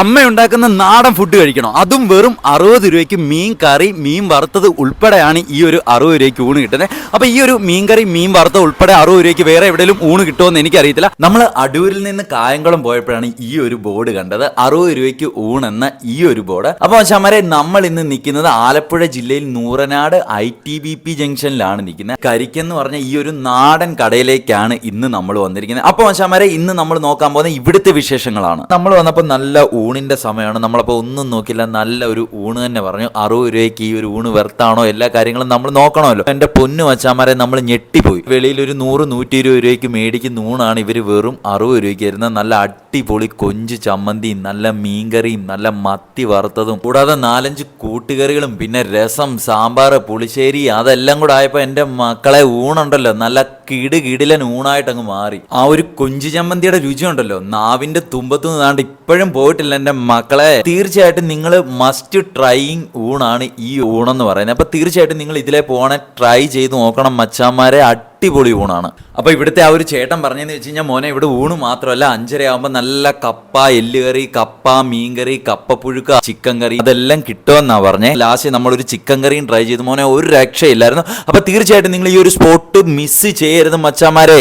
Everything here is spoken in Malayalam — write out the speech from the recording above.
അമ്മ ഉണ്ടാക്കുന്ന നാടൻ ഫുഡ് കഴിക്കണം? അതും വെറും അറുപത് രൂപയ്ക്ക് മീൻ കറി മീൻ വറുത്തത് ഉൾപ്പെടെയാണ് ഈ ഒരു അറുപത് രൂപയ്ക്ക് ഊണ് കിട്ടുന്നത് അപ്പൊ ഈ ഒരു മീൻ കറി മീൻ വറുത്തത് ഉൾപ്പെടെ അറുപത് രൂപയ്ക്ക് വേറെ എവിടെയെങ്കിലും ഊണ് കിട്ടുമെന്ന് എനിക്കറിയത്തില്ല. നമ്മൾ അടൂരിൽ നിന്ന് കായംകുളം പോയപ്പോഴാണ് ഈ ഒരു ബോർഡ് കണ്ടത്. അറുപത് രൂപയ്ക്ക് ഊണെന്ന ഈ ഒരു ബോർഡ്. അപ്പോൾ ചമരെ നമ്മൾ ഇന്ന് നിൽക്കുന്നത് ആലപ്പുഴ ജില്ലയിൽ Nooranad I T B P ജംഗ്ഷനിലാണ് നിൽക്കുന്നത്. കരിക്കെന്ന് പറഞ്ഞ ഈ ഒരു നാടൻ കടയിലേക്കാണ് ഇന്ന് നമ്മൾ വന്നിരിക്കുന്നത്. അപ്പോൾ ചമരെ ഇന്ന് നമ്മൾ നോക്കാൻ പോകുന്ന ഇവിടുത്തെ വിശേഷങ്ങളാണ്. നമ്മൾ വന്നപ്പോൾ നല്ല ഊണിന്റെ സമയമാണ്. നമ്മളപ്പോൾ ഒന്നും നോക്കില്ല നല്ല ഒരു ഊണ് തന്നെ പറഞ്ഞു. അറുപത് രൂപയ്ക്ക് ഈ ഒരു ഊണ് വെർത്താണോ എല്ലാ കാര്യങ്ങളും നമ്മൾ നോക്കണമല്ലോ. എന്റെ പൊന്നു വച്ചാമാരെ നമ്മൾ ഞെട്ടിപ്പോയി. വെളിയിൽ ഒരു നൂറ് നൂറ്റി ഇരുപത് രൂപയ്ക്ക് മേടിക്കുന്ന ഊണാണ് ഇവർ വെറും അറുപത് രൂപയ്ക്ക് വരുന്ന നല്ല അടിപൊളി കൊഞ്ച് ചമ്മന്തിയും നല്ല മീൻകറിയും നല്ല മത്തി വറുത്തതും. കൂടാതെ നാലഞ്ച് കൂട്ടുകറികളും പിന്നെ രസം സാമ്പാർ പുളിശ്ശേരി അതെല്ലാം കൂടെ ആയപ്പോൾ എന്റെ മക്കളെ ഊണുണ്ടല്ലോ. നല്ല കിട് കിടിലൻ ഊണായിട്ട് അങ്ങ് മാറി. ആ ഒരു കൊഞ്ച് ചമ്മന്തിയുടെ രുചി ഉണ്ടല്ലോ നാവിന്റെ തുമ്പത്ത് നിന്നാണ്ട് ഇപ്പോഴും പോയിട്ടില്ല. എന്റെ മക്കളെ തീർച്ചയായിട്ടും നിങ്ങൾ മസ്റ്റ് ട്രൈയിങ് ഊണാണ് ഈ ഊണെന്ന് പറയുന്നത്. അപ്പൊ തീർച്ചയായിട്ടും നിങ്ങൾ ഇതിലെ പോകണേ ട്രൈ ചെയ്ത് നോക്കണം മച്ചാന്മാരെ അടിപൊളി ഊണാണ്. അപ്പൊ ഇവിടുത്തെ ആ ഒരു ചേട്ടൻ പറഞ്ഞതെന്ന് വെച്ച് കഴിഞ്ഞാൽ മോനെ ഇവിടെ ഊണ് മാത്രമല്ല അഞ്ചര ആകുമ്പോൾ നല്ല കപ്പ എല്ലുകറി കപ്പ മീൻകറി കപ്പപ്പുഴുക്ക ചിക്കൻ കറി അതെല്ലാം കിട്ടുമെന്നാ പറഞ്ഞേ. ലാസ്റ്റ് നമ്മളൊരു ചിക്കൻ കറിയും ട്രൈ ചെയ്തു. മോനെ ഒരു രക്ഷയില്ലായിരുന്നു. അപ്പൊ തീർച്ചയായിട്ടും നിങ്ങൾ ഈ ഒരു സ്പോട്ട് മിസ് ചെയ്യരുത് മച്ചാമാരെ